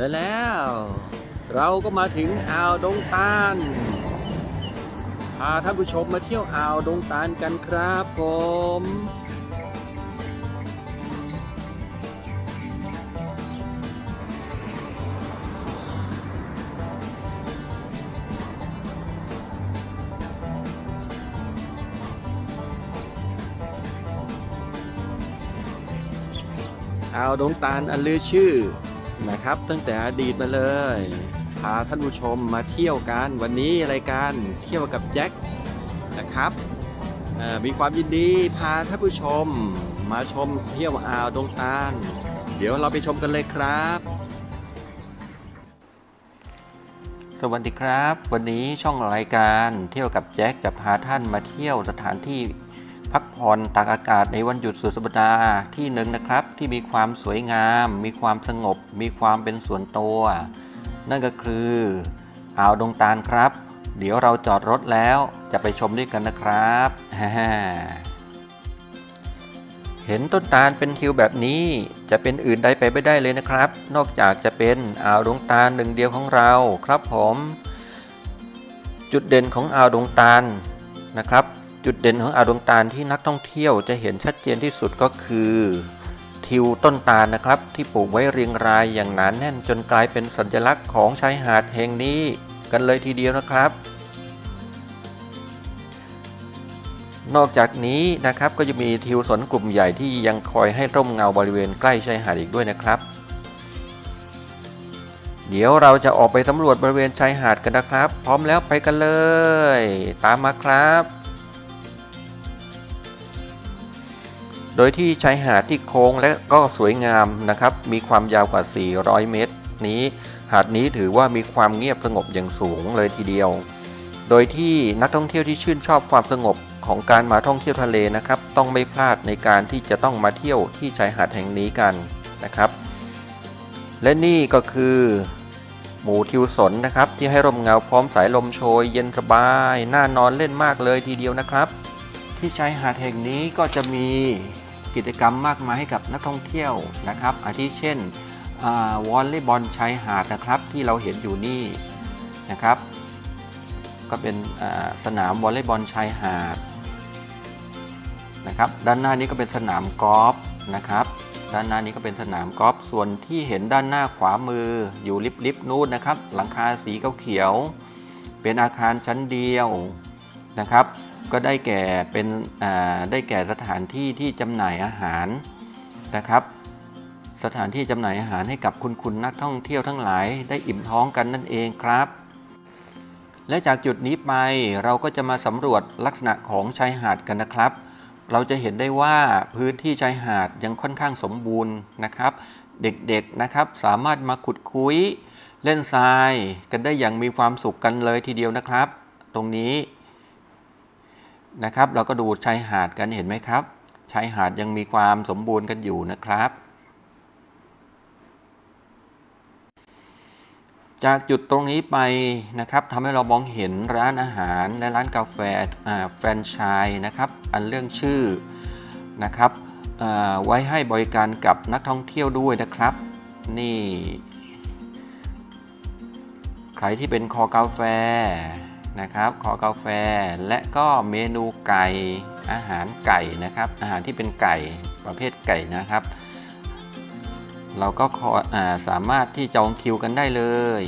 และแล้ว เราก็มาถึงอ่าวดงตาลพาท่านผู้ชมมาเที่ยวอ่าวดงตาลกันครับผมอ่าวดงตาลอันลือชื่อ นะครับ ตั้งแต่อดีตมาเลย พาท่านผู้ชมมาเที่ยวกันวันนี้รายการเที่ยวกับแจ็คนะครับมีความยินดีพาท่านผู้ชม มาชมเที่ยวอ่าวดงตาลเดี๋ยวเราไปชมกันเลยครับ สวัสดีครับ วันนี้ช่องรายการเที่ยวกับแจ็คจะพาท่านมาเที่ยวสถานที่ พักผ่อนตากอากาศในวันหยุดสุดสัปดาห์ที่หนึ่งนะครับ ที่มีความสวยงาม มีความสงบ มีความเป็นส่วนตัว นั่นก็คืออ่าวดงตาลครับ เดี๋ยวเราจอดรถแล้วจะไปชมด้วยกันนะครับเห็นต้นตาลเป็นทิวแบบนี้จะเป็นอื่นใดไปไม่ได้เลยนะครับ นอกจากจะเป็นอ่าวดงตาลหนึ่งเดียวของเราครับผม จุดเด่นของอ่าวดงตาลนะครับ จุดเด่นของอ่าวดงตาลที่นักท่องเที่ยวจะเห็นชัดเจนที่สุดก็คือ ทิวต้นตาลนะครับ ที่ปลูกไว้เรียงรายอย่างหนานแน่นจนกลายเป็นสัญลักษณ์ของชายหาดแห่งนี้กันเลยทีเดียวนะครับ นอกจากนี้นะครับก็จะมีทิวสนกลุ่มใหญ่ที่ยังคอยให้ร่มเงาบริเวณใกล้ชายหาดอีกด้วยนะครับ เดี๋ยวเราจะออกไปสำรวจบริเวณชายหาดกันนะครับ พร้อมแล้วไปกันเลย ตามมาครับ โดยที่ชายหาดที่โค้งและก็สวยงามนะครับ มีความยาวกว่า 400 เมตร นี้ หาดนี้ถือว่ามีความเงียบสงบอย่างสูงเลยทีเดียว โดยที่นักท่องเที่ยวที่ชื่นชอบความสงบของการมาท่องเที่ยวทะเลนะครับ ต้องไม่พลาดในการที่จะต้องมาเที่ยวที่ชายหาดแห่งนี้กันนะครับ และนี่ก็คือหมูทิวสนนะครับ ที่ให้ร่มเงาพร้อมสายลมโชยเย็นสบายน่านอนเล่นมากเลยทีเดียวนะครับ ที่ชายหาดแห่งนี้ก็จะมีกิจกรรมมากมายให้กับนักท่องเที่ยวนะครับ อาทิเช่นอวอลเลย์บอลชายหาดนะครับที่เราเห็นอยู่นี่นะครับ ก็เป็นสนามวอลเลย์บอลชายหาดนะครับ ด้านหน้านี้ก็เป็นสนามกอล์ฟนะครับ ด้านหน้านี้ก็เป็นสนามกอล์ฟส่วนที่เห็นด้านหน้าขวามืออยู่ลิฟต์ๆนู้นนะครับ หลังคาสีเขียว เป็นอาคารชั้นเดียวนะครับ ก็ได้แก่เป็นได้แก่สถานที่ที่จำหน่ายอาหารนะครับ สถานที่จำหน่ายอาหารให้กับคุณคุณนักท่องเที่ยวทั้งหลาย ได้อิ่มท้องกันนั่นเองครับ และจากจุดนี้ไปเราก็จะมาสำรวจลักษณะของชายหาดกันนะครับ เราจะเห็นได้ว่าพื้นที่ชายหาดยังค่อนข้างสมบูรณ์นะครับ เด็กๆนะครับสามารถมาขุดคุยเล่นทรายกันได้อย่างมีความสุขกันเลยทีเดียวนะครับ ตรงนี้ นะครับ เราก็ดูชายหาดกันเห็นไหมครับชายหาดยังมีความสมบูรณ์กันอยู่นะครับ จากจุดตรงนี้ไปนะครับทำให้เรามองเห็นร้านอาหารและร้านกาแฟแฟรนไชส์นะครับ อันเรื่องชื่อนะครับไว้ให้บริการกับนักท่องเที่ยวด้วยนะครับ นี่ ใครที่เป็นคอกาแฟ นะครับ คอกาแฟและก็เมนูไก่อาหารไก่นะครับ อาหารที่เป็นไก่ประเภทไก่นะครับ เราก็ขออสามารถที่จองคิวกันได้เลย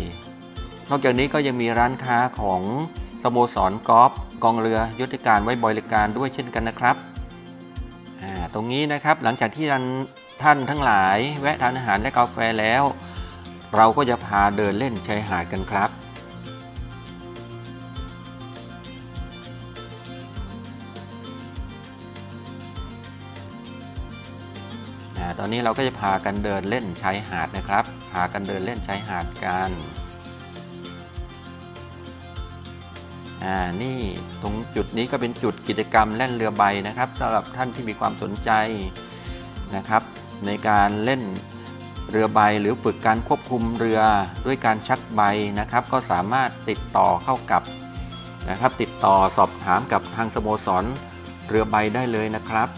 นอกจากนี้ก็ยังมีร้านค้าของสโมสรกอล์ฟกองเรือยุทธการไว้บริการด้วยเช่นกันนะครับตรงนี้นะครับหลังจากที่ท่านท่านทั้งหลาย แวะทานอาหารและกาแฟแล้ว เราก็จะพาเดินเล่นชายหาดกันครับ อ่าตอนนี้เราก็จะพากันเดินเล่นชายหาดนะครับ พากันเดินเล่นชายหาดกัน อ่า นี่ตรงจุดนี้ก็เป็นจุดกิจกรรมแล่นเรือใบนะครับสำหรับท่านที่มีความสนใจนะครับ ในการเล่นเรือใบหรือฝึกการควบคุมเรือด้วยการชักใบนะครับ ก็สามารถติดต่อเข้ากับนะครับ ติดต่อสอบถามกับทางสโมสรเรือใบได้เลยนะครับ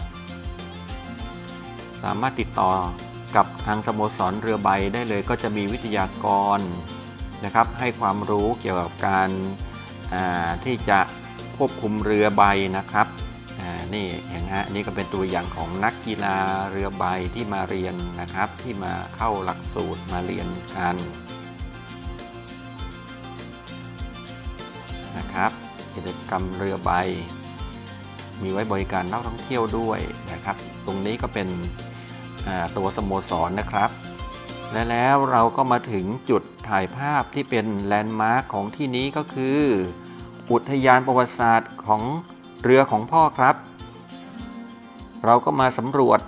สามารถติดต่อกับทางสโมสรเรือใบได้เลยก็จะมีวิทยากรนะครับให้ความรู้เกี่ยวกับการที่จะควบคุมเรือใบนะครับนี่เห็นฮะนี่ก็เป็นตัวอย่างของนักกีฬาเรือใบที่มาเรียนนะครับ ที่มาเข้าหลักสูตรมาเรียนกันนะครับกิจกรรมเรือใบ มีไว้บริการนักท่องเที่ยวด้วยนะครับ ตรงนี้ก็เป็น ตัวสโมสรนะครับ และแล้วเราก็มาถึงจุดถ่ายภาพที่เป็นแลนด์มาร์คของที่นี้ก็คือ อุทยานประวัติศาสตร์ของเรือของพ่อครับ เราก็มาสำรวจ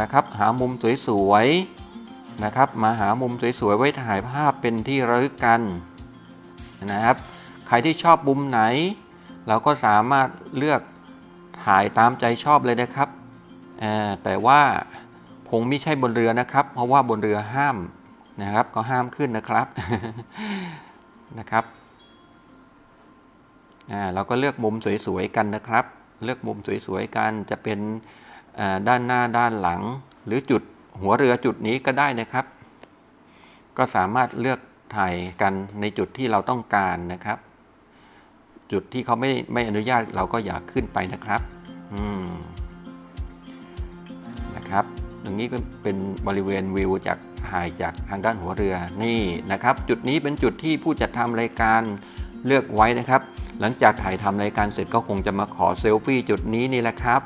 นะครับ หามุมสวยๆนะครับ มาหามุมสวยๆไว้ถ่ายภาพเป็นที่ระลึกกันนะครับ ใครที่ชอบมุมไหน เราก็สามารถเลือกถ่ายตามใจชอบเลยนะครับแต่ว่า งไม่ใช่บนเรือนะครับ เพราะว่าบนเรือห้ามนะครับ ก็ห้ามขึ้นนะครับนะครับอ่าเราก็เลือกมุมสวยๆกันนะครับ เลือกมุมสวยๆกันจะเป็นอ่าด้านหน้าด้านหลัง หรือจุดหัวเรือจุดนี้ก็ได้นะครับ ก็สามารถเลือกถ่ายกันในจุดที่เราต้องการนะครับ จุดที่เขาไม่ไม่อนุญาตเราก็อย่าขึ้นไปนะครับ อืมนะครับ ตรงนี้ก็เป็นบริเวณวิวจากถ่ายจากทางด้านหัวเรือนี่นะครับ จุดนี้เป็นจุดที่ผู้จัดทำรายการเลือกไว้นะครับ หลังจากถ่ายทำรายการเสร็จก็คงจะมาขอเซลฟี่จุดนี้นี่แหละครับ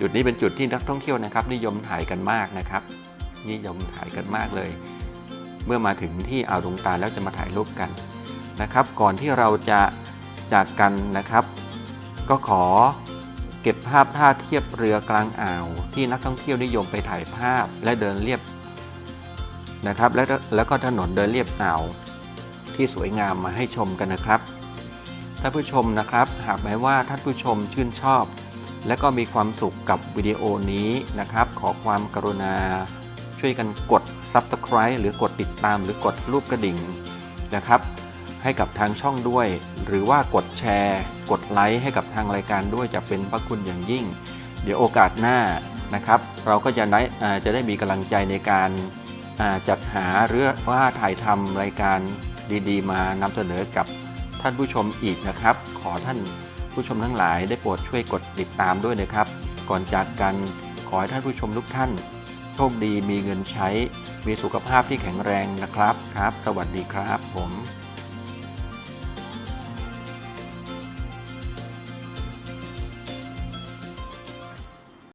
จุดนี้เป็นจุดที่นักท่องเที่ยวนะครับ นิยมถ่ายกันมากนะครับ นิยมถ่ายกันมากเลย เมื่อมาถึงที่อ่าวดงตาแล้วจะมาถ่ายรูปกันนะครับ ก่อนที่เราจะจากกันนะครับ ก็ขอ เก็บภาพท่าเทียบเรือกลางอ่าว ที่นักท่องเที่ยวนิยมไปถ่ายภาพและเดินเรียบนะครับและแล้วก็ถนนเดินเรียบอ่าวที่สวยงามมาให้ชมกันนะครับท่านผู้ชมนะครับหากแม้ว่าท่านผู้ชมชื่นชอบ และก็มีความสุขกับวิดีโอนี้นะครับ ขอความกรุณา ช่วยกันกด Subscribe หรือกดติดตามหรือกดรูปกระดิ่งนะครับ ให้กับทางช่องด้วย หรือว่ากดแชร์ กดไลค์ให้กับทางรายการด้วยจะเป็นพระคุณอย่างยิ่ง เดี๋ยวโอกาสหน้านะครับ เราก็จะได้จะได้มีกำลังใจในการจัดหาหรือว่าถ่ายทำรายการดีๆ มานำเสนอกับท่านผู้ชมอีกนะครับ ขอท่านผู้ชมทั้งหลายได้โปรดช่วยกดติดตามด้วยนะครับ ก่อนจากกันขอให้ท่านผู้ชมทุกท่าน โชคดีมีเงินใช้ มีสุขภาพที่แข็งแรงนะครับครับ สวัสดีครับผม